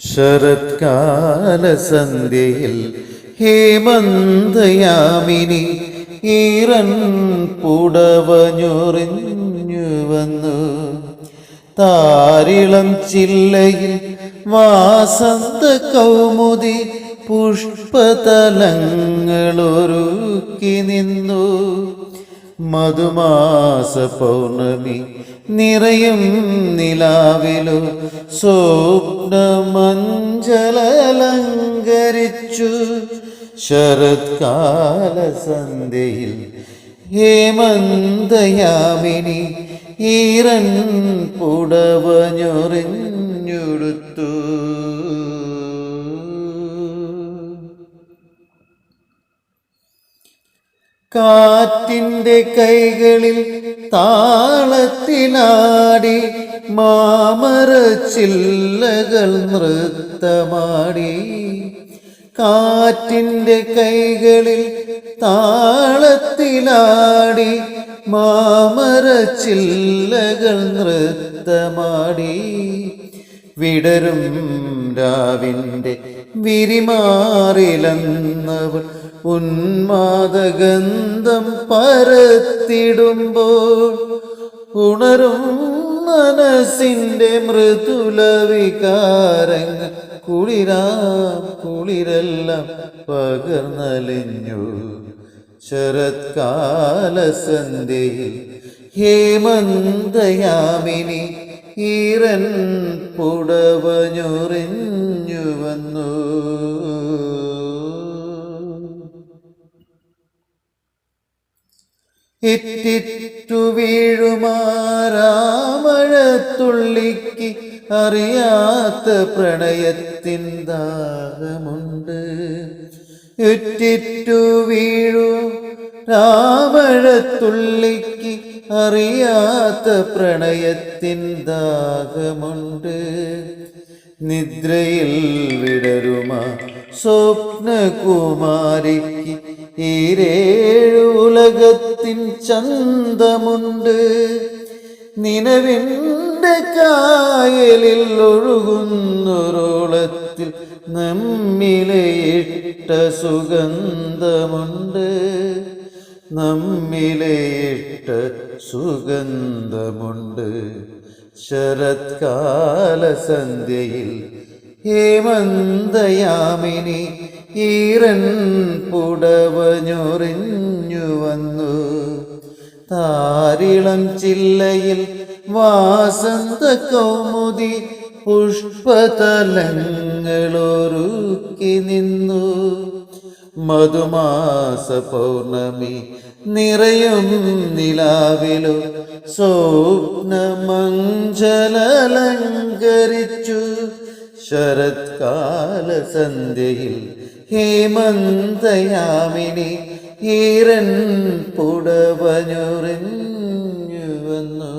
ശരത്കാല സന്ധ്യയിൽ ഹേമന്തയാമിനി ഈറൻ പുടവഞ്ഞൊറിഞ്ഞു വന്നു. താരിളം ചില്ലയിൽ വാസന്ത കൗമുദി പുഷ്പതലങ്ങളൊരുക്കി നിന്നു. മധുമാസ പൗർണമി നിറയും നിലാവിലു സ്വപ്നമഞ്ജലലങ്കരിച്ചു. ശരത്കാല സന്ധ്യയിൽ ഹേമന്തയാമിനി ഈറൻ പുടവഞ്ഞൊറിഞ്ഞുടുത്തു കാറ്റിന്റെ കൈകളിൽ താളത്തിനാടി മാമര ചില്ലകൾ നൃത്തമാടി. കാറ്റിന്റെ കൈകളിൽ താളത്തിലാടി മാമര ചില്ലകൾ നൃത്തമാടി. വിടരും രാവിന്റെ വിരിമാറിലെന്നവൾ ഉന്മാദഗന്ധം പരത്തിടുമ്പോൾ ഉണരും മനസ്സിന്റെ മൃദുല വികാരങ്ങൾ കുളിരാം കുളിരെല്ലാം പകർന്നലിഞ്ഞു. ശരത്കാല ഹേമന്തയാമിനി ഈരൻ പുടവഞ്ഞുറിഞ്ഞു വന്നു. ഇറ്റിറ്റു വീഴുമാരാമഴത്തുള്ളിക്ക് അറിയാത്ത പ്രണയത്തിൻ ദാഹമുണ്ട്. ഉറ്റിറ്റു വീഴു രാമഴത്തുള്ളിക്ക് അറിയാത്ത പ്രണയത്തിൻ ദാഹമുണ്ട്. നിദ്രയിൽ വിടരുമാ സ്വപ്നകുമാരിക്ക് ഈരേഴു ഉലകത്തിൻ ചന്തമുണ്ട്. നിലവിന്റെ കായലിൽ ഒഴുകുന്നൊരോളത്തിൽ നമ്മിലയിട്ട സുഗന്ധമുണ്ട്. നമ്മിലേട്ട സുഗന്ധമുണ്ട്. ശരത്കാല സന്ധ്യയിൽ ഹേമന്തയാമിനി ഈറൻ പുടവഞ്ഞൊറിഞ്ഞു വന്നു. താരിളം ചില്ലയിൽ വാസന്ത കൗമുദി പുഷ്പതലങ്ങളൊരുക്കി നിന്നു. മധുമാസ പൗർണമി നിറയും നിലാവിലു സ്വപ്നമഞ്ജലലങ്കരിച്ചു. ശരത്കാല സന്ധ്യയിൽ ഹേമന്തയാമിനി ഈറൻ പുടവഞ്ഞുറിഞ്ഞു വന്നു